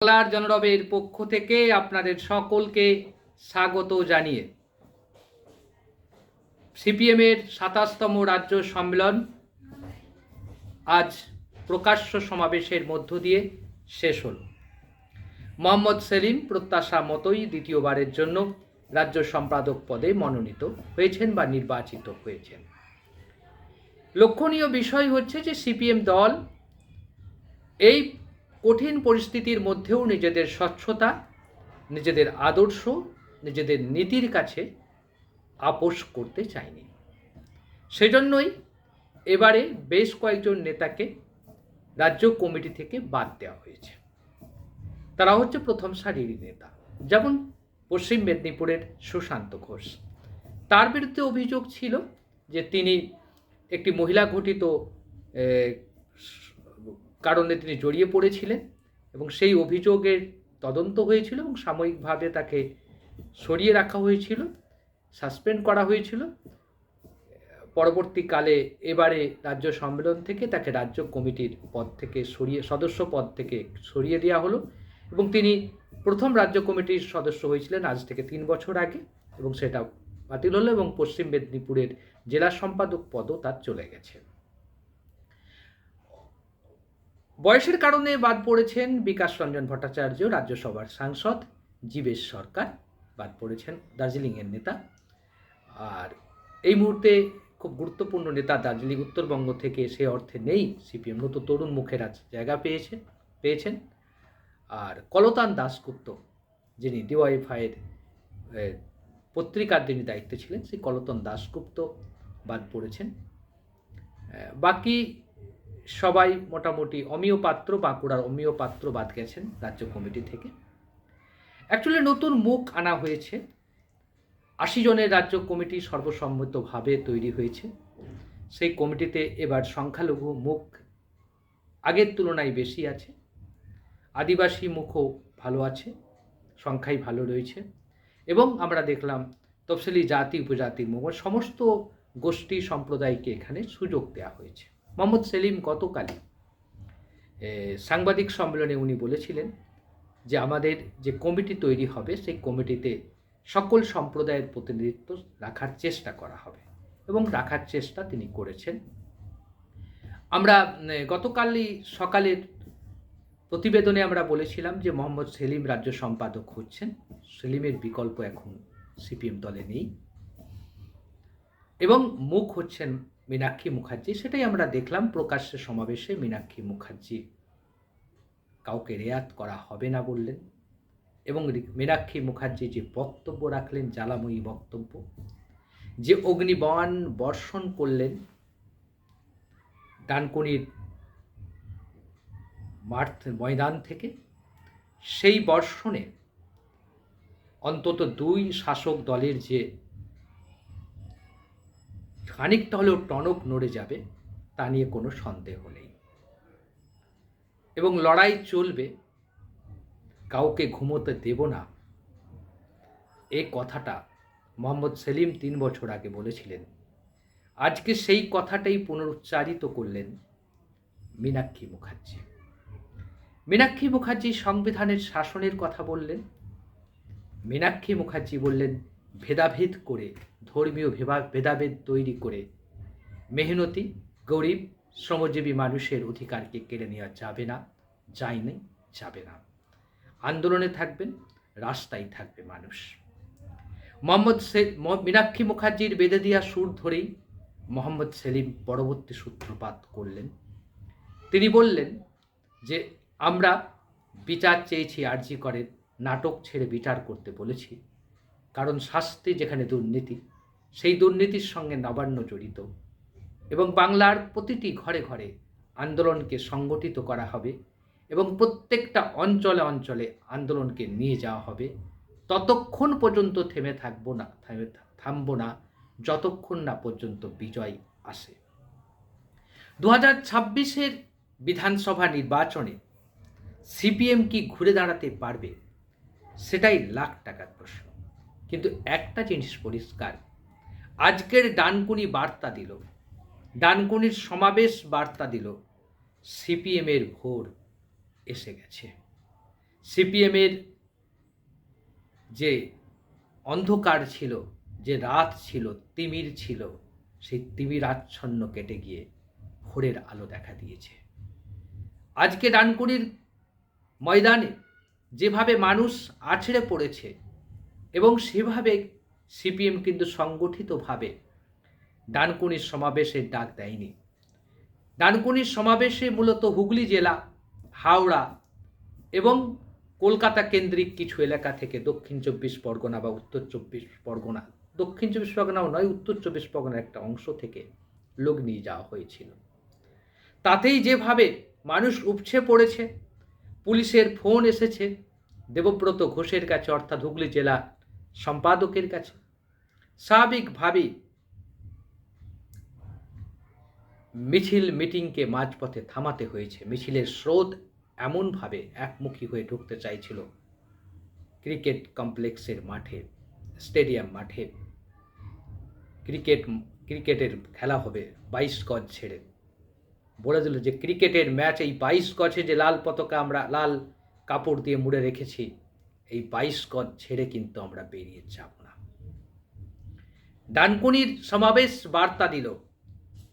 বাংলার জনরবের পক্ষ থেকে আপনাদের সকলকে স্বাগত জানিয়ে সিপিএমের সাতাশতম রাজ্য সম্মেলন আজ প্রকাশ্য সমাবেশের মধ্য দিয়ে শেষ হল। মোহাম্মদ সেলিম প্রত্যাশা মতোই দ্বিতীয়বারের জন্য রাজ্য সম্পাদক পদে মনোনীত হয়েছেন বা নির্বাচিত হয়েছেন। লক্ষণীয় বিষয় হচ্ছে যে সিপিএম দল এই কঠিন পরিস্থিতির মধ্যেও নিজেদের স্বচ্ছতা, নিজেদের আদর্শ, নিজেদের নীতির কাছে আপোষ করতে চায়নি সেজন্যই এবারে বেশ কয়েকজন নেতাকে রাজ্য কমিটি থেকে বাদ দেওয়া হয়েছে। তারা হচ্ছে প্রথম সারির নেতা, যেমন পশ্চিম মেদিনীপুরের সুশান্ত ঘোষ। তার বিরুদ্ধে অভিযোগ ছিল যে তিনি একটি মহিলা ঘটিত কারণে তিনি জড়িয়ে পড়েছিলেন এবং সেই অভিযোগের তদন্ত হয়েছিল এবং সাময়িকভাবে তাকে সরিয়ে রাখা হয়েছিল, সাসপেন্ড করা হয়েছিল। পরবর্তীকালে এবারে রাজ্য সম্মেলন থেকে তাকে রাজ্য কমিটির পদ থেকে সরিয়ে, সদস্য পদ থেকে সরিয়ে দেওয়া হলো এবং তিনি প্রথম রাজ্য কমিটির সদস্য হয়েছিলেন আজ থেকে তিন বছর আগে এবং সেটা বাতিল হলো এবং পশ্চিম মেদিনীপুরের জেলা সম্পাদক পদও তার চলে গেছে। বয়সের কারণে বাদ পড়েছেন বিকাশ রঞ্জন ভট্টাচার্য, রাজ্যসভার সাংসদ, জীবেশ সরকার, বাদ পড়েছেন দার্জিলিংয়ের নেতা। আর এই মুহূর্তে খুব গুরুত্বপূর্ণ নেতা দার্জিলিং উত্তরবঙ্গ থেকে সে অর্থে নেই, সিপিএম নতুন তরুণ মুখের আজ জায়গা পেয়েছে, পেয়েছেন। আর কলতান দাশগুপ্ত, যিনি ডিওয়াইফাইয়ের পত্রিকার যিনি দায়িত্বে ছিলেন, সেই কলতন দাশগুপ্ত বাদ পড়েছেন। বাকি সবাই মোটামুটি অমিয় পাত্র বাঁকুড়ার অমিয় পাত্র বাদ গেছেন রাজ্য কমিটি থেকে। অ্যাকচুয়ালি নতুন মুখ আনা হয়েছে। আশি জনের রাজ্য কমিটি সর্বসম্মতভাবে তৈরি হয়েছে। সেই কমিটিতে এবার সংখ্যালঘু মুখ আগের তুলনায় বেশি আছে। আদিবাসী মুখও ভালো আছে, সংখ্যাই ভালো রয়েছে। এবং আমরা দেখলাম তফসিলি জাতি উপজাতির মুখ, সমস্ত গোষ্ঠী সম্প্রদায়কে এখানে সুযোগ দেওয়া হয়েছে। মোহাম্মদ সেলিম গতকালই সাংবাদিক সম্মেলনে উনি বলেছিলেন যে আমাদের যে কমিটি তৈরি হবে, সেই কমিটিতে সকল সম্প্রদায়ের প্রতিনিধিত্ব রাখার চেষ্টা করা হবে এবং রাখার চেষ্টা তিনি করেছেন। আমরা গতকালই সকালের প্রতিবেদনে আমরা বলেছিলাম যে মোহাম্মদ সেলিম রাজ্য সম্পাদক হচ্ছেন, সেলিমের বিকল্প এখন সিপিএম দলে নেই এবং মুখ হচ্ছেন মীনাক্ষী মুখার্জি, সেটাই আমরা দেখলাম প্রকাশ্যে সমাবেশে মীনাক্ষী মুখার্জি। কাউকে রেয়াত করা হবে না বললেন এবং মীনাক্ষী মুখার্জি যে বক্তব্য রাখলেন, জ্বালাময়ী বক্তব্য, যে অগ্নিবাণ বর্ষণ করলেন ডানকুনির মাঠ ময়দান থেকে, সেই বর্ষণে অন্তত দুই শাসক দলের যে খানিকটা হলেও টনক নড়ে যাবে, তা নিয়ে কোনো সন্দেহ নেই। এবং লড়াই চলবে, কাউকে ঘুমোতে দেব না। এ কথাটা মোহাম্মদ সেলিম তিন বছর আগে বলেছিলেন। আজকে সেই কথাটাই পুনরুচ্চারিত করলেন মীনাক্ষী মুখার্জি। মীনাক্ষী মুখার্জি সংবিধানের শাসনের কথা বললেন। মীনাক্ষী মুখার্জি বললেন ভেদাভেদ করে, ধর্মীয় ভেবা- ভেদাভেদ তৈরি করে, মেহনতি, গরিব, শ্রমজীবী মানুষের অধিকারকে কেড়ে নেওয়া যাবে না যায়নি যাবে না। আন্দোলনে থাকবেন, রাস্তায় থাকবে মানুষ। মোহাম্মদ মীনাক্ষী মুখার্জির বেঁধে দেওয়া সুর ধরেই মোহাম্মদ সেলিম পরবর্তী সূত্রপাত করলেন। তিনি বললেন যে, আমরা বিচার চেয়েছি, আর্জি করে নাটক ছেড়ে বিচার করতে বলেছি। কারণ শাস্তি যেখানে দুর্নীতি, সেই দুর্নীতির সঙ্গে নবান্ন জড়িত। এবং বাংলার প্রতিটি ঘরে ঘরে আন্দোলনকে সংগঠিত করা হবে এবং প্রত্যেকটা অঞ্চলে অঞ্চলে আন্দোলনকে নিয়ে যাওয়া হবে। ততক্ষণ পর্যন্ত থেমে থাকব না, থেমে থামবো না, যতক্ষণ না পর্যন্ত বিজয় আসে। দু হাজার ছাব্বিশের বিধানসভা নির্বাচনে সিপিএম কি ঘুরে দাঁড়াতে পারবে? সেটাই লাখ টাকার প্রশ্ন। কিন্তু একটা জিনিস পরিষ্কার। আজকের ডানকুনি বার্তা দিল। ডানকুনির সমাবেশ বার্তা দিল। সিপিএমের ভোর এসে গেছে। সিপিএমের যে অন্ধকার ছিল, যে রাত ছিল, তিমির ছিল, সেই তিমির আচ্ছন্ন কেটে গিয়ে ভোরের আলো দেখা দিয়েছে। আজকে ডানকুনির ময়দানে যেভাবে মানুষ আছড়ে পড়েছে এবং সেভাবে সিপিএম কিন্তু সংগঠিতভাবে ডানকুনির সমাবেশের ডাক দেয়নি। ডানকুনির সমাবেশে মূলত হুগলি জেলা, হাওড়া এবং কলকাতা কেন্দ্রিক কিছু এলাকা থেকে দক্ষিণ চব্বিশ পরগনা বা উত্তর চব্বিশ পরগনা, দক্ষিণ চব্বিশ পরগনাও নয়, উত্তর চব্বিশ পরগনার একটা অংশ থেকে লোক নিয়ে যাওয়া হয়েছিল। তাতেই যেভাবে মানুষ উপছে পড়েছে, পুলিশের ফোন এসেছে, দেবব্রত ঘোষের কাছে, অর্থাৎ হুগলি জেলা সম্পাদকের কাছে। স্বাভাবিকভাবেই মিছিল মিটিংকে মাঝপথে থামাতে হয়েছে। মিছিলের স্রোত এমনভাবে একমুখী হয়ে ঢুকতে চাইছিল ক্রিকেট কমপ্লেক্সের মাঠে, স্টেডিয়াম মাঠে। ক্রিকেট, ক্রিকেটের খেলা হবে বাইশ গজ ছেড়ে। বলে দিল যে, ক্রিকেটের ম্যাচ এই বাইশ গজে যে লাল পতাকা আমরা, লাল কাপড় দিয়ে মুড়ে রেখেছি এই বাইশ গজ ছেড়ে কিন্তু আমরা বেরিয়ে যাব না। ডানকুনির সমাবেশ বার্তা দিল,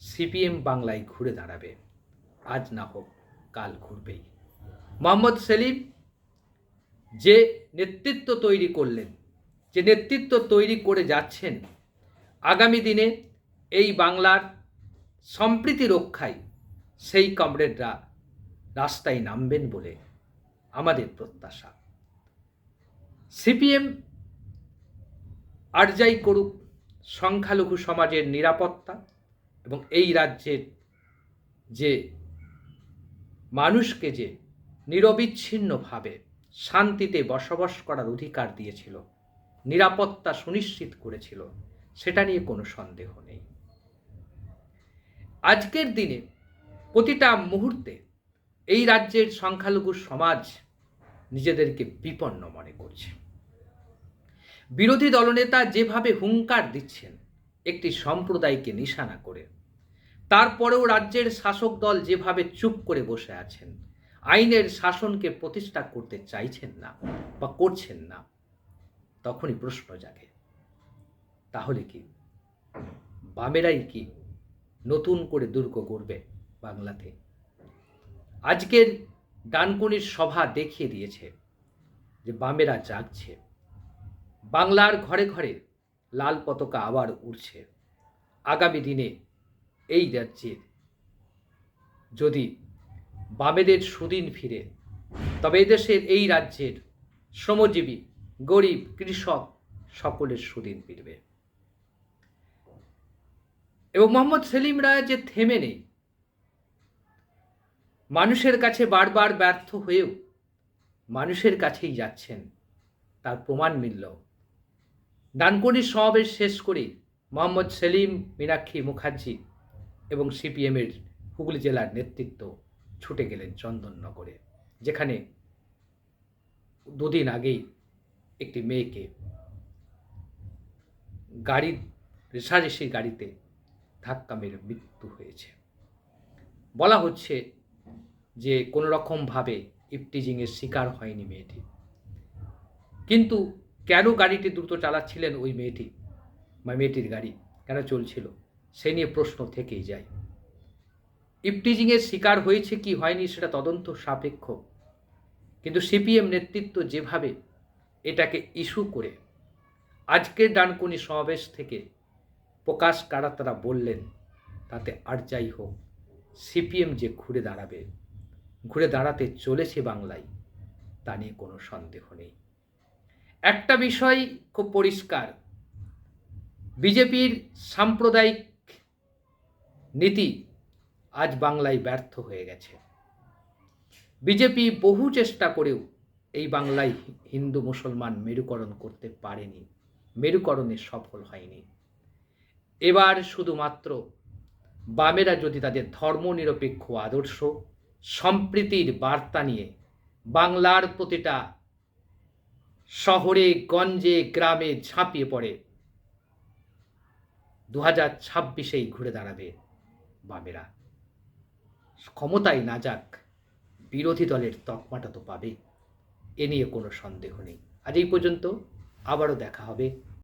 সিপিএম বাংলায় ঘুরে দাঁড়াবে। আজ না হোক, কাল ঘুরবেই। মোহাম্মদ সেলিম, যে নেতৃত্ব তৈরি করলেন, যে নেতৃত্ব তৈরি করে যাচ্ছেন, আগামী দিনে এই বাংলার সম্প্রীতি রক্ষায় সেই কমরেডরা রাস্তায় নামবেন বলে আমাদের প্রত্যাশা। সিপিএম আর যাই করুক সংখ্যালঘু সমাজের নিরাপত্তা এবং এই রাজ্যের যে মানুষকে যে নিরবিচ্ছিন্নভাবে শান্তিতে বসবাস করার অধিকার দিয়েছিল, নিরাপত্তা সুনিশ্চিত করেছিল, সেটা নিয়ে কোনো সন্দেহ নেই। আজকের দিনে প্রতিটা মুহূর্তে এই রাজ্যের সংখ্যালঘু সমাজ নিজেদেরকে বিপন্ন মনে করছে। বিরোধী দলনেতা যেভাবে হুঙ্কার দিচ্ছেন, একটি সম্প্রদায়কে নিশানা করে। তারপরেও রাজ্যের শাসক দল যেভাবে চুপ করে বসে আছেন, আইনের শাসনকে প্রতিষ্ঠা করতে চাইছেন না বা করছেন না, তখনই প্রশ্ন জাগে, তাহলে কি? বামেরাই কি নতুন করে দুর্গ গড়বে বাংলাতে? আজকের ডানকুনির সভা দেখিয়ে দিয়েছে যে বামেরা জাগছে। বাংলার ঘরে ঘরে লাল পতাকা আবার উড়ছে। আগামী দিনে এই রাজ্যের যদি বামেদের সুদিন ফিরে, তবে এদেশের এই রাজ্যের শ্রমজীবী, গরিব, কৃষক সকলের সুদিন ফিরবে। এবং মোহাম্মদ সেলিম রায় যে থেমে নেই, মানুষের কাছে বারবার ব্যর্থ হয়েও মানুষের কাছেই যাচ্ছেন, তার প্রমাণ মিলল ডানকুনির সমাবেশ শেষ করে মোহাম্মদ সেলিম মীনাক্ষী মুখার্জি এবং সিপিএমের হুগলি জেলার নেতৃত্ব ছুটে গেলেন চন্দননগরে, যেখানে দুদিন আগেই একটি মেয়েকে গাড়ি রেশারেশি গাড়িতে ধাক্কা মেরে মৃত্যু হয়েছে। বলা হচ্ছে যে কোনো রকমভাবে ইপটিজিংয়ের শিকার হয়নি মেয়েটি। কিন্তু কেন গাড়িটি দ্রুত চালাচ্ছিলেন ওই মেয়েটি? বা মেয়েটির গাড়ি কেন চলছিল? সে নিয়ে প্রশ্ন থেকেই যায়। ইপটিজিংয়ের শিকার হয়েছে কি হয়নি সেটা তদন্ত সাপেক্ষ। কিন্তু সিপিএম নেতৃত্ব যেভাবে এটাকে ইস্যু করে, আজকের ডানকুনি সমাবেশ থেকে প্রকাশ কারা তারা বললেন, তাতে আর যাই হোক, সিপিএম যে ঘুরে দাঁড়াবে, ঘুরে দাঁড়াতে চলেছে বাংলায়, তা নিয়ে কোনো সন্দেহ নেই। একটা বিষয় খুব পরিষ্কার। বিজেপির সাম্প্রদায়িক নীতি আজ বাংলায় ব্যর্থ হয়ে গেছে। বিজেপি বহু চেষ্টা করেও এই বাংলায় হিন্দু মুসলমান মেরুকরণ করতে পারেনি, মেরুকরণে সফল হয়নি। এবার শুধুমাত্র বামেরা যদি তাদের ধর্মনিরপেক্ষ আদর্শ, সম্প্রীতির বার্তা নিয়ে বাংলার প্রতিটা শহরে, গঞ্জে, গ্রামে ঝাঁপিয়ে পড়ে। দু হাজার ছাব্বিশেই ঘুরে দাঁড়াবে বামেরা। ক্ষমতায় না যাক, বিরোধী দলের তকমাটা তো পাবে, এ নিয়ে কোনো সন্দেহ নেই। আজ এই পর্যন্ত, আবারও দেখা হবে।